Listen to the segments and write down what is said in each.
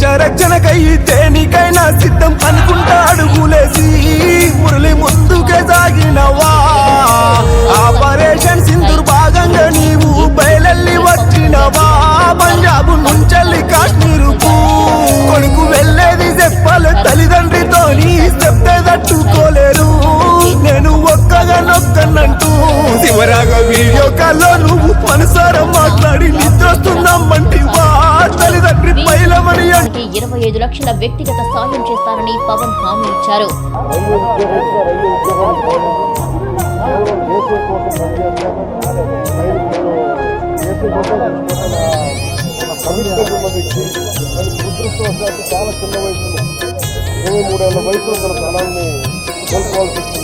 దేశ రక్షణకై దేనికైనా సిద్ధం అనుకుంటా అడుగులేసి మురళి ముందుకే సాగినవా? ఆపరేషన్ సింధూర్ భాగంగా నీవు బయలెల్లి వచ్చినవా? పంజాబ్ నుంచెల్లి కాశ్మీరుకు కొడుకు వెళ్ళేది చెప్పాలి తల్లిదండ్రితోని చెప్తే తట్టుకోలేరు. నేను ఒక్కగా నొక్కనంటూ శివరాగ వీడియో కాల్లో నువ్వు మనసారా మాట్లాడి నిద్రస్తున్నామంటివా ఇరవై ఐదు లక్షల వ్యక్తిగత సాయం చేస్తారని పవన్ హామీ ఇచ్చారు. చాలా చిన్న వయసులో ఇరవై మూడేళ్ళ వయసులో తన ప్రాణాన్ని కోల్పోవాల్సి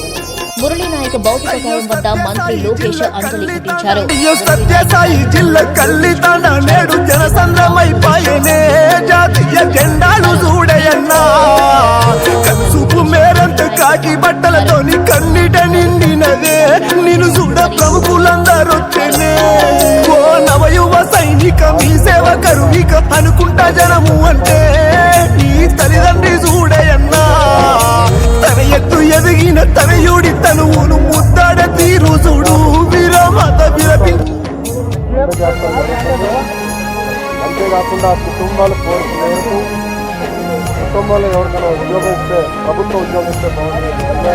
వచ్చింది మురళీ నాయక్ భౌతిక గాయం వద్ద మంత్రి లోకేష్ అంజలి ఘటించారు సత్యసాయి జిల్ల కల్లితాన. నేడు జనసంద్రమైపాయనే జాతీయ జెండాలు చూడయన్నా. మేరంత కాకి బట్టలతోని కన్నిట నిండినదే. నిన్ను చూడ ప్రముఖులందరొచ్చేనే. ఓ నవయువ సైనిక మీ సేవ కరువిక అనుకుంటా జనము అంటే. నీ తల్లిదండ్రి అంతేకాకుండా కుటుంబాల కోరిక మేరకు కుటుంబంలో ఎవరికైనా ఉద్యోగం ఇస్తే ప్రభుత్వ ఉద్యోగం ఇస్తే బాగుంటుంది.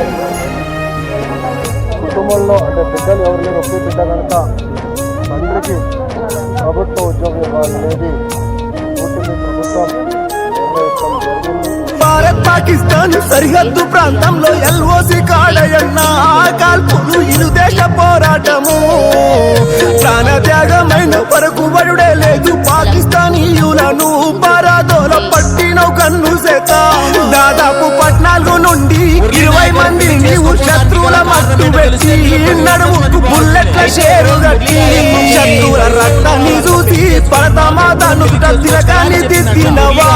కుటుంబంలో అంటే బిడ్డలు ఎవరు లేరు ఒకే బిడ్డ కనుక తండ్రికి ప్రభుత్వ ఉద్యోగం ఇవ్వాలనేది కూటమి ప్రభుత్వం భారత్ పాకిస్తాన్ సరిహద్దు ప్రాంతంలో ఎల్ఓసి కాడయన్న కాల్పులు ఇరు దేశ పోరాటము. పెట్టి నడుముకు బుల్లెట్ల షేరు కట్టి శత్రువుల రక్తాన్ని చూసి పరతమాతను తిలకాన్ని దిద్దినవా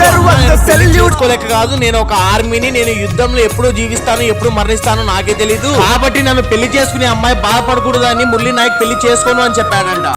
గర్వంగా సెల్యూట్. చూసుకోలేక కాదు నేను ఒక ఆర్మీని నేను యుద్ధంలో ఎప్పుడు జీవిస్తాను ఎప్పుడు మరణిస్తానో నాకే తెలీదు. కాబట్టి నన్ను పెళ్ళి చేసుకునే అమ్మాయి బాధపడకూడదని మురళీ నాయక్ పెళ్ళి చేసుకోను అని చెప్పాడంట.